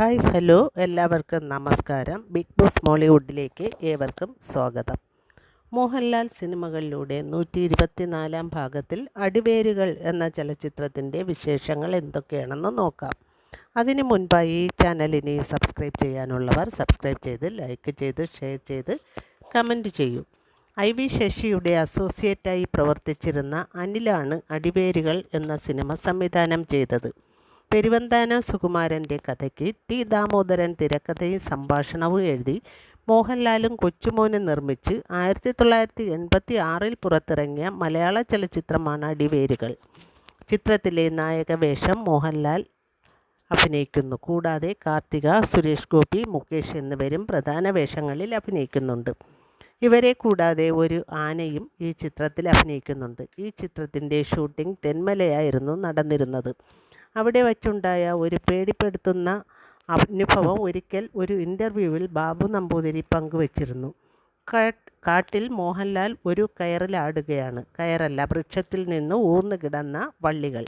Hi hello എല്ലാവർക്കും നമസ്കാരം. Big boss മോളിവുഡിലേക്ക് ഏവർക്കും സ്വാഗതം. മോഹൻലാൽ സിനിമകളിലൂടെ നൂറ്റി ഇരുപത്തിനാലാം ഭാഗത്തിൽ അടിവേരുകൾ എന്ന ചലച്ചിത്രത്തിന്റെ വിശേഷങ്ങൾ എന്തൊക്കെയാണെന്ന് നോക്കാം. അതിനു മുൻപായി ഈ ചാനലിനെ സബ്സ്ക്രൈബ് ചെയ്യാനുള്ളവർ സബ്സ്ക്രൈബ് ചെയ്ത് ലൈക്ക് ചെയ്ത് ഷെയർ ചെയ്ത് കമന്റ് ചെയ്യൂ. ഐ വി ശശിയുടെ അസോസിയേറ്റായി പ്രവർത്തിച്ചിരുന്ന അനിലാണ് അടിവേരുകൾ എന്ന സിനിമ സംവിധാനം ചെയ്തത്. പെരുവന്താന സുകുമാരന്റെ കഥയ്ക്ക് ടി. ദാമോദരൻ തിരക്കഥയും സംഭാഷണവും എഴുതി മോഹൻലാലും കൊച്ചുമോനും നിർമ്മിച്ച് ആയിരത്തി തൊള്ളായിരത്തി എൺപത്തി ആറിൽ പുറത്തിറങ്ങിയ മലയാള ചലച്ചിത്രമാണ് അടിവേരുകൾ. ചിത്രത്തിലെ നായക വേഷം മോഹൻലാൽ അഭിനയിക്കുന്നു. കൂടാതെ കാർത്തിക സുരേഷ് ഗോപി മുകേഷ് എന്നിവരും പ്രധാന വേഷങ്ങളിൽ അഭിനയിക്കുന്നുണ്ട്. ഇവരെ കൂടാതെ ഒരു ആനയും ഈ ചിത്രത്തിൽ അഭിനയിക്കുന്നുണ്ട്. ഈ ചിത്രത്തിന്റെ ഷൂട്ടിംഗ് തെന്മലയായിരുന്നു നടന്നിരുന്നത്. അവിടെ വച്ചുണ്ടായ ഒരു പേടിപ്പെടുത്തുന്ന അനുഭവം ഒരിക്കൽ ഒരു ഇന്റർവ്യൂവിൽ ബാബു നമ്പൂതിരി പങ്കുവച്ചിരുന്നു. കാട്ടിൽ മോഹൻലാൽ ഒരു കയറിലാടുകയാണ്. കയറല്ല വൃക്ഷത്തിൽ നിന്ന് ഊർന്നു കിടന്ന വള്ളികൾ.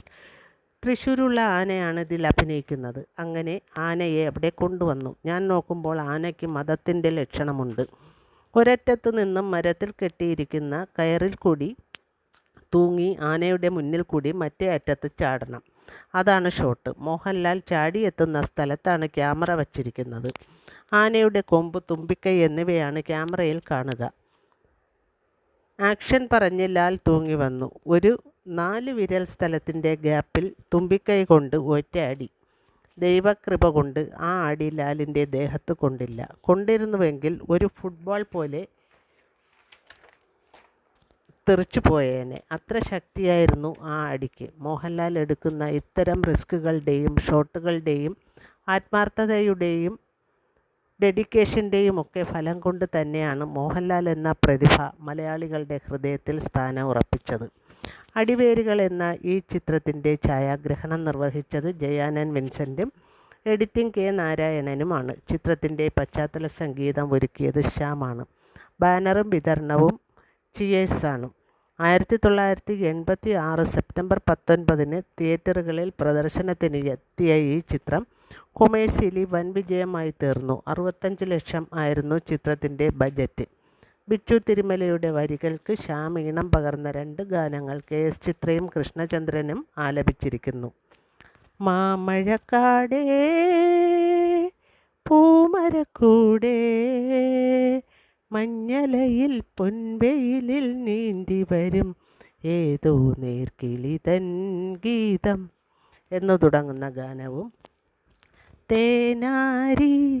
തൃശ്ശൂരുള്ള ആനയാണ് ഇതിൽ അഭിനയിക്കുന്നത്. അങ്ങനെ ആനയെ അവിടെ കൊണ്ടുവന്നു. ഞാൻ നോക്കുമ്പോൾ ആനയ്ക്ക് മതത്തിന്റെ ലക്ഷണമുണ്ട്. ഒരറ്റത്ത് നിന്നും മരത്തിൽ കെട്ടിയിരിക്കുന്ന കയറിൽ കൂടി തൂങ്ങി ആനയുടെ മുന്നിൽ കൂടി മറ്റേ അറ്റത്ത് ചാടണം. അതാണ് ഷോട്ട്. മോഹൻലാൽ ചാടിയെത്തുന്ന സ്ഥലത്താണ് ക്യാമറ വച്ചിരിക്കുന്നത്. ആനയുടെ കൊമ്പ് തുമ്പിക്കൈ എന്നിവയാണ് ക്യാമറയിൽ കാണുക. ആക്ഷൻ പറഞ്ഞ് ലാൽ തൂങ്ങി വന്നു. ഒരു നാല് വിരൽ സ്ഥലത്തിന്റെ ഗ്യാപ്പിൽ തുമ്പിക്കൈ കൊണ്ട് ഒറ്റ അടി. ദൈവകൃപ കൊണ്ട് ആ അടി ലാലിന്റെ ദേഹത്ത് കൊണ്ടില്ല. കൊണ്ടിരുന്നുവെങ്കിൽ ഒരു ഫുട്ബോൾ പോലെ തെറിച്ചു പോയേനെ. അത്ര ശക്തിയായിരുന്നു ആ അടിക്ക്. മോഹൻലാൽ എടുക്കുന്ന ഇത്തരം റിസ്കുകളുടെയും ഷോട്ടുകളുടെയും ആത്മാർത്ഥതയുടെയും ഡെഡിക്കേഷന്റെയും ഒക്കെ ഫലം കൊണ്ട് തന്നെയാണ് മോഹൻലാൽ എന്ന പ്രതിഭ മലയാളികളുടെ ഹൃദയത്തിൽ സ്ഥാനം ഉറപ്പിച്ചത്. അടിവേരുകൾ എന്ന ഈ ചിത്രത്തിന്റെ ഛായാഗ്രഹണം നിർവഹിച്ചത് ജയാനൻ വിൻസെന്റും എഡിറ്റിംഗ് കെ നാരായണനുമാണ്. ചിത്രത്തിന്റെ പശ്ചാത്തല സംഗീതം ഒരുക്കിയത് ശ്യാമാണ്. ബാനറും വിതരണവും ചിയേഴ്സാണ്. ആയിരത്തി തൊള്ളായിരത്തി എൺപത്തി ആറ് സെപ്റ്റംബർ പത്തൊൻപതിന് തിയേറ്ററുകളിൽ പ്രദർശനത്തിന് എത്തിയ ഈ ചിത്രം കൊമേഴ്സ്യലി വൻ വിജയമായി തീർന്നു. അറുപത്തഞ്ച് ലക്ഷം ആയിരുന്നു ചിത്രത്തിന്റെ ബജറ്റ്. ബിച്ചു തിരുമലയുടെ വരികൾക്ക് ശ്യാം ഈണം പകർന്ന രണ്ട് ഗാനങ്ങൾ കെ എസ് ചിത്രയും കൃഷ്ണചന്ദ്രനും ആലപിച്ചിരിക്കുന്നു. മാമഴക്കാടേ പൂമരക്കൂടേ മഞ്ഞലയിൽ പൊൻവെയിലിൽ നീന്തി വരും. ഏതോ നേർക്കിളി തൻ ഗീതം. എന്നു തുടങ്ങുന്ന ഗാനവും. തേനാരി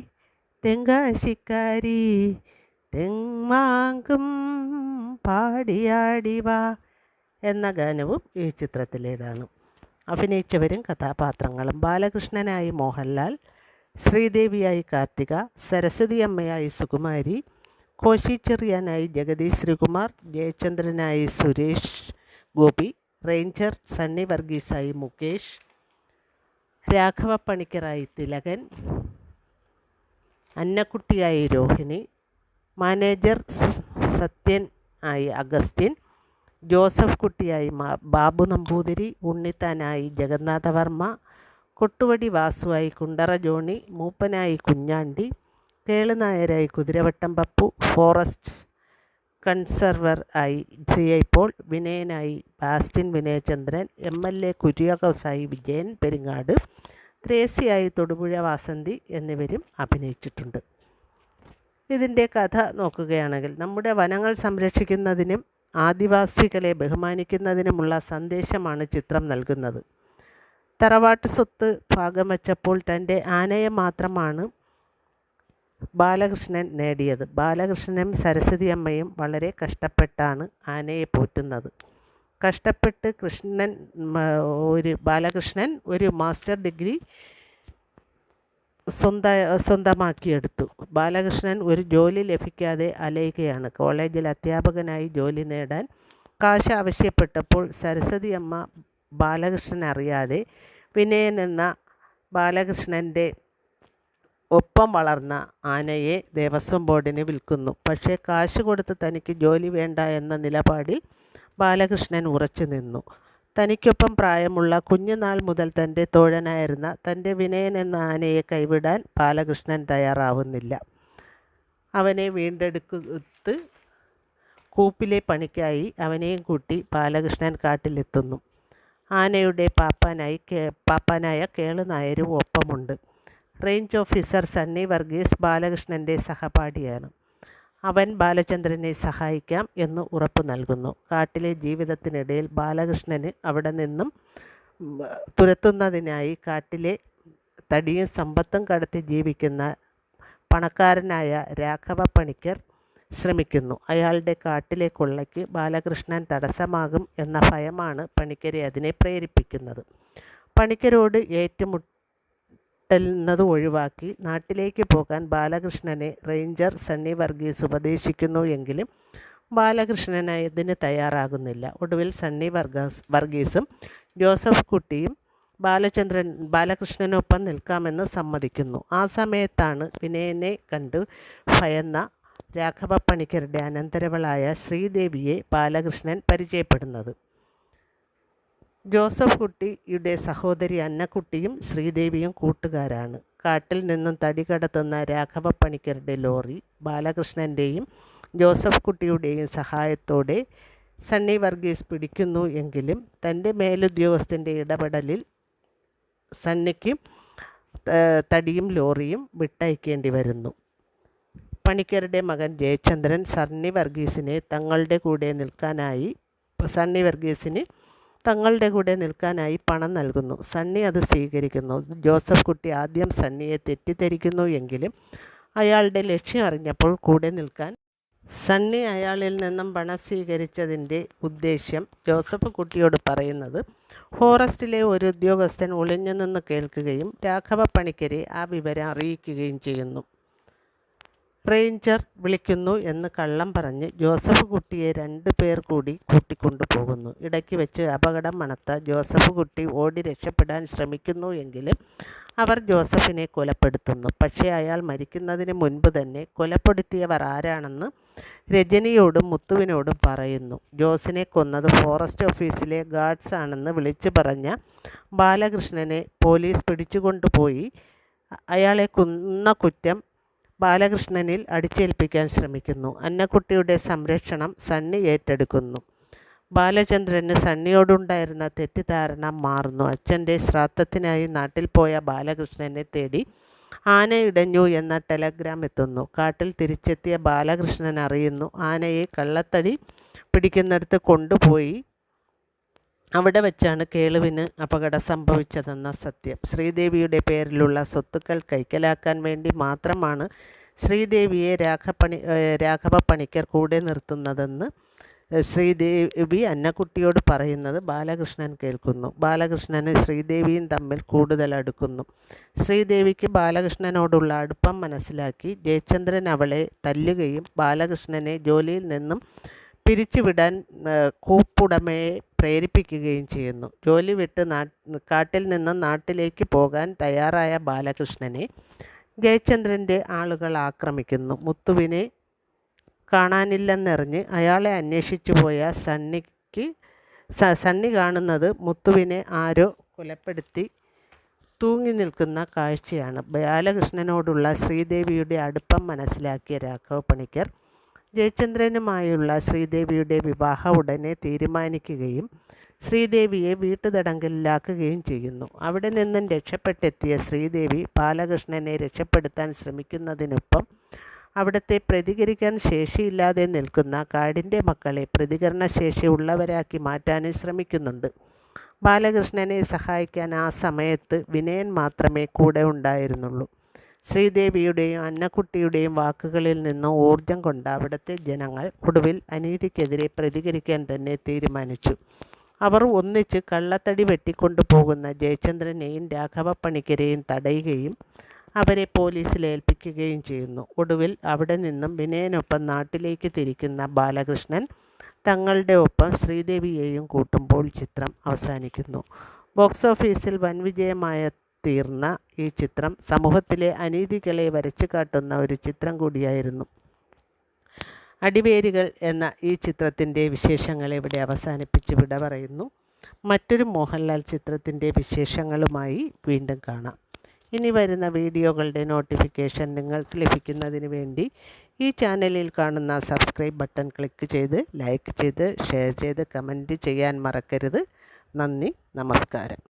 തെങ്കാശിക്കാരി തെങ്മാങ്കും പാടിയാടിവ എന്ന ഗാനവും ഈ ചിത്രത്തിലേതാണ്. അഭിനയിച്ചവരും കഥാപാത്രങ്ങളും ബാലകൃഷ്ണനായി മോഹൻലാൽ ശ്രീദേവിയായി കാർത്തിക സരസ്വതി അമ്മയായി സുകുമാരി കോശി ചെറിയാനായി ജഗദീഷ് ശ്രീകുമാർ ജയചന്ദ്രനായി സുരേഷ് ഗോപി റേഞ്ചർ സണ്ണി വർഗീസായി മുകേഷ് രാഘവ പണിക്കറായി തിലകൻ അന്നക്കുട്ടിയായി രോഹിണി മാനേജർ സത്യൻ ആയി അഗസ്റ്റിൻ ജോസഫ് കുട്ടിയായി ബാബു നമ്പൂതിരി ഉണ്ണിത്താനായി ജഗന്നാഥവർമ്മ കൊട്ടുവടി വാസുവായി കുണ്ടറ ജോണി മൂപ്പനായി കുഞ്ഞാണ്ടി കേളുനായരായി കുതിരവട്ടം പപ്പു ഫോറസ്റ്റ് കൺസർവർ ആയി G I Paul വിനയനായി Bastin Vinayachandran M L A കുര്യാക്കോസായി Vijayan Peringad ത്രേസിയായി തൊടുപുഴ വാസന്തി എന്നിവരും അഭിനയിച്ചിട്ടുണ്ട്. ഇതിന്റെ കഥ നോക്കുകയാണെങ്കിൽ നമ്മുടെ വനങ്ങൾ സംരക്ഷിക്കുന്നതിനും ആദിവാസികളെ ബഹുമാനിക്കുന്നതിനുമുള്ള സന്ദേശമാണ് ചിത്രം നൽകുന്നത്. തറവാട്ട് സ്വത്ത് ഭാഗം വച്ചപ്പോൾ തന്റെ ആനയെ മാത്രമാണ് ബാലകൃഷ്ണൻ നേടിയത്. ബാലകൃഷ്ണനും സരസ്വതി അമ്മയും വളരെ കഷ്ടപ്പെട്ടാണ് ആനയെ പോറ്റുന്നത്. കഷ്ടപ്പെട്ട് കൃഷ്ണൻ ഒരു ബാലകൃഷ്ണൻ ഒരു മാസ്റ്റർ ഡിഗ്രി സ്വന്ത സ്വന്തമാക്കിയെടുത്തു. ബാലകൃഷ്ണൻ ഒരു ജോലി ലഭിക്കാതെ അലയുകയാണ്. കോളേജിൽ അധ്യാപകനായി ജോലി നേടാൻ കാശ് ആവശ്യപ്പെട്ടപ്പോൾ സരസ്വതി അമ്മ ബാലകൃഷ്ണൻ അറിയാതെ വിനയൻ എന്ന ബാലകൃഷ്ണന്റെ ഒപ്പം വളർന്ന ആനയെ ദേവസ്വം ബോർഡിന് വിൽക്കുന്നു. പക്ഷേ കാശ് കൊടുത്ത് തനിക്ക് ജോലി വേണ്ട എന്ന നിലപാടിൽ ബാലകൃഷ്ണൻ ഉറച്ചു നിന്നു. തനിക്കൊപ്പം പ്രായമുള്ള കുഞ്ഞുനാൾ മുതൽ തന്റെ തോഴനായിരുന്ന തന്റെ വിനയൻ എന്ന ആനയെ കൈവിടാൻ ബാലകൃഷ്ണൻ തയ്യാറാവുന്നില്ല. അവനെ വീണ്ടെടുക്കത്ത് കൂപ്പിലെ പണിക്കായി അവനെയും കൂട്ടി ബാലകൃഷ്ണൻ കാട്ടിലെത്തുന്നു. ആനയുടെ പാപ്പാനായി പാപ്പാനായ കേളുനായരും ഒപ്പമുണ്ട്. റേഞ്ച് ഓഫീസർ സണ്ണി വർഗീസ് ബാലകൃഷ്ണന്റെ സഹപാഠിയാണ്. അവൻ ബാലചന്ദ്രനെ സഹായിക്കാം എന്ന് ഉറപ്പ് നൽകുന്നു. കാട്ടിലെ ജീവിതത്തിനിടയിൽ ബാലകൃഷ്ണന് അവിടെ നിന്നും തുരത്തുന്നതിനായി കാട്ടിലെ തടിയും സമ്പത്തും കടത്തി ജീവിക്കുന്ന പണക്കാരനായ രാഘവ പണിക്കർ ശ്രമിക്കുന്നു. അയാളുടെ കാട്ടിലെ കൊള്ളയ്ക്ക് ബാലകൃഷ്ണൻ തടസ്സമാകും എന്ന ഭയമാണ് പണിക്കരെ അതിനെ പ്രേരിപ്പിക്കുന്നത്. പണിക്കരോട് ഏറ്റുമുട്ടുന്നത് ഒഴിവാക്കി നാട്ടിലേക്ക് പോകാൻ ബാലകൃഷ്ണനെ റേഞ്ചർ സണ്ണി വർഗീസ് ഉപദേശിക്കുന്നു എങ്കിലും ബാലകൃഷ്ണൻ ഇതിന് തയ്യാറാകുന്നില്ല. ഒടുവിൽ സണ്ണി വർഗാസ് വർഗീസും ജോസഫ് കുട്ടിയും ബാലചന്ദ്രൻ ബാലകൃഷ്ണനൊപ്പം നിൽക്കാമെന്ന് സമ്മതിക്കുന്നു. ആ സമയത്താണ് വിനയനെ കണ്ട് ഭയന്ന രാഘവ പണിക്കരുടെ അനന്തരവളായ ശ്രീദേവിയെ ബാലകൃഷ്ണൻ പരിചയപ്പെടുന്നത്. ജോസഫ് കുട്ടിയുടെ സഹോദരി അന്നക്കുട്ടിയും ശ്രീദേവിയും കൂട്ടുകാരാണ്. കാട്ടിൽ നിന്നും തടി കടത്തുന്ന രാഘവ പണിക്കരുടെ ലോറി ബാലകൃഷ്ണന്റെയും ജോസഫ് കുട്ടിയുടെയും സഹായത്തോടെ സണ്ണി വർഗീസ് പിടിക്കുന്നു എങ്കിലും തന്റെ മേലുദ്യോഗസ്ഥന്റെ ഇടപെടലിൽ സണ്ണിക്ക് തടിയും ലോറിയും വിട്ടയക്കേണ്ടി വരുന്നു. പണിക്കരുടെ മകൻ ജയചന്ദ്രൻ സണ്ണി വർഗീസിനെ തങ്ങളുടെ കൂടെ നിൽക്കാനായി സണ്ണി വർഗീസിന് തങ്ങളുടെ കൂടെ നിൽക്കാനായി പണം നൽകുന്നു. സണ്ണി അത് സ്വീകരിക്കുന്നു. ജോസഫ് കുട്ടി ആദ്യം സണ്ണിയെ തെറ്റിദ്ധരിക്കുന്നു എങ്കിലും അയാളുടെ ലക്ഷ്യം അറിഞ്ഞപ്പോൾ കൂടെ നിൽക്കാൻ. സണ്ണി അയാളിൽ നിന്നും പണം സ്വീകരിച്ചതിന്റെ ഉദ്ദേശ്യം ജോസഫ് കുട്ടിയോട് പറയുന്നത് ഫോറസ്റ്റിലെ ഒരു ഉദ്യോഗസ്ഥൻ ഒളിഞ്ഞു നിന്ന് കേൾക്കുകയും രാഘവ പണിക്കരെ ആ വിവരം അറിയിക്കുകയും ചെയ്യുന്നു. റേഞ്ചർ വിളിക്കുന്നു എന്ന് കള്ളം പറഞ്ഞ് ജോസഫ് കുട്ടിയെ രണ്ട് പേർ കൂടി കൂട്ടിക്കൊണ്ടു പോകുന്നു. ഇടയ്ക്ക് വെച്ച് അപകടം മണത്ത ജോസഫ് കുട്ടി ഓടി രക്ഷപ്പെടാൻ ശ്രമിക്കുന്നു എങ്കിലും അവർ ജോസഫിനെ കൊലപ്പെടുത്തുന്നു. പക്ഷേ അയാൾ മരിക്കുന്നതിന് മുൻപ് തന്നെ കൊലപ്പെടുത്തിയവർ ആരാണെന്ന് രജനിയോടും മുത്തുവിനോടും പറയുന്നു. ജോസിനെ കൊന്നത് ഫോറസ്റ്റ് ഓഫീസിലെ ഗാർഡ്സ് ആണെന്ന് വിളിച്ചു പറഞ്ഞ ബാലകൃഷ്ണനെ പോലീസ് പിടിച്ചുകൊണ്ടുപോയി. അയാളെ കൊന്ന കുറ്റം ബാലകൃഷ്ണനിൽ അടിച്ചേൽപ്പിക്കാൻ ശ്രമിക്കുന്നു. അന്നക്കുട്ടിയുടെ സംരക്ഷണം സണ്ണി ഏറ്റെടുക്കുന്നു. ബാലചന്ദ്രന് സണ്ണിയോടുണ്ടായിരുന്ന തെറ്റിദ്ധാരണ മാറുന്നു. അച്ഛന്റെ ശ്രാദ്ധത്തിനായി നാട്ടിൽ പോയ ബാലകൃഷ്ണനെ തേടി ആനയിടഞ്ഞു എന്ന ടെലഗ്രാം എത്തുന്നു. കാട്ടിൽ തിരിച്ചെത്തിയ ബാലകൃഷ്ണൻ അറിയുന്നു ആനയെ കള്ളത്തടി പിടിക്കുന്നിടത്ത് കൊണ്ടുപോയി അവിടെ വെച്ചാണ് കേളുവിന് അപകടം സംഭവിച്ചതെന്ന സത്യം. ശ്രീദേവിയുടെ പേരിലുള്ള സ്വത്തുക്കൾ കൈക്കലാക്കാൻ വേണ്ടി മാത്രമാണ് ശ്രീദേവിയെ രാഘപ്പണി രാഘവ പണിക്കർ കൂടെ നിർത്തുന്നതെന്ന് ശ്രീദേവി അന്നക്കുട്ടിയോട് പറയുന്നത് ബാലകൃഷ്ണൻ കേൾക്കുന്നു. ബാലകൃഷ്ണന് ശ്രീദേവിയും തമ്മിൽ കൂടുതൽ അടുക്കുന്നു. ശ്രീദേവിക്ക് ബാലകൃഷ്ണനോടുള്ള അടുപ്പം മനസ്സിലാക്കി ജയചന്ദ്രൻ അവളെ തല്ലുകയും ബാലകൃഷ്ണനെ ജോലിയിൽ നിന്നും പിരിച്ചുവിടാൻ കൂപ്പുടമയെ പ്രേരിപ്പിക്കുകയും ചെയ്യുന്നു. ജോലി വിട്ട് കാട്ടിൽ നിന്ന് നാട്ടിലേക്ക് പോകാൻ തയ്യാറായ ബാലകൃഷ്ണനെ ജയചന്ദ്രന്റെ ആളുകൾ ആക്രമിക്കുന്നു. മുത്തുവിനെ കാണാനില്ലെന്നറിഞ്ഞ് അയാളെ അന്വേഷിച്ചു പോയ സണ്ണിക്ക് സണ്ണി കാണുന്നത് മുത്തുവിനെ ആരോ കൊലപ്പെടുത്തി തൂങ്ങി നിൽക്കുന്ന കാഴ്ചയാണ്. ബാലകൃഷ്ണനോടുള്ള ശ്രീദേവിയുടെ അടുപ്പം മനസ്സിലാക്കിയ രാഘവ പണിക്കർ ജയചന്ദ്രനുമായുള്ള ശ്രീദേവിയുടെ വിവാഹ ഉടനെ തീരുമാനിക്കുകയും ശ്രീദേവിയെ വീട്ടുതടങ്കലിലാക്കുകയും ചെയ്യുന്നു. അവിടെ നിന്നും രക്ഷപ്പെട്ടെത്തിയ ശ്രീദേവി ബാലകൃഷ്ണനെ രക്ഷപ്പെടുത്താൻ ശ്രമിക്കുന്നതിനൊപ്പം അവിടുത്തെ പ്രതികരിക്കാൻ ശേഷിയില്ലാതെ നിൽക്കുന്ന കാടിന്റെ മക്കളെ പ്രതികരണശേഷി ഉള്ളവരാക്കി മാറ്റാനും ശ്രമിക്കുന്നുണ്ട്. ബാലകൃഷ്ണനെ സഹായിക്കാൻ ആ സമയത്ത് വിനയൻ മാത്രമേ കൂടെ ഉണ്ടായിരുന്നുള്ളൂ. ശ്രീദേവിയുടെയും അന്നക്കുട്ടിയുടെയും വാക്കുകളിൽ നിന്ന് ഊർജം കൊണ്ട അവിടുത്തെ ജനങ്ങൾ ഒടുവിൽ അനീതിക്കെതിരെ പ്രതികരിക്കാൻ തന്നെ തീരുമാനിച്ചു. അവർ ഒന്നിച്ച് കള്ളത്തടി വെട്ടിക്കൊണ്ടുപോകുന്ന ജയചന്ദ്രനെയും രാഘവപ്പണിക്കരെയും തടയുകയും അവരെ പോലീസിൽ ഏൽപ്പിക്കുകയും ചെയ്യുന്നു. ഒടുവിൽ അവിടെ നിന്നും വിനയനൊപ്പം നാട്ടിലേക്ക് തിരിക്കുന്ന ബാലകൃഷ്ണൻ തങ്ങളുടെ ഒപ്പം ശ്രീദേവിയെയും കൂട്ടുമ്പോൾ ചിത്രം അവസാനിക്കുന്നു. ബോക്സ് ഓഫീസിൽ വൻ വിജയമായ തീർന്ന ഈ ചിത്രം സമൂഹത്തിലെ അനീതികളെ വരച്ചു കാട്ടുന്ന ഒരു ചിത്രം കൂടിയായിരുന്നു. അടിവേരുകൾ എന്ന ഈ ചിത്രത്തിന്റെ വിശേഷങ്ങൾ ഇവിടെ അവസാനിപ്പിച്ച് വിട പറയുന്നു. മറ്റൊരു മോഹൻലാൽ ചിത്രത്തിന്റെ വിശേഷങ്ങളുമായി വീണ്ടും കാണാം. ഇനി വരുന്ന വീഡിയോകളുടെ നോട്ടിഫിക്കേഷൻ നിങ്ങൾക്ക് ലഭിക്കുന്നതിന് വേണ്ടി ഈ ചാനലിൽ കാണുന്ന സബ്സ്ക്രൈബ് ബട്ടൺ ക്ലിക്ക് ചെയ്ത് ലൈക്ക് ചെയ്ത് ഷെയർ ചെയ്ത് കമന്റ് ചെയ്യാൻ മറക്കരുത്. നന്ദി നമസ്കാരം.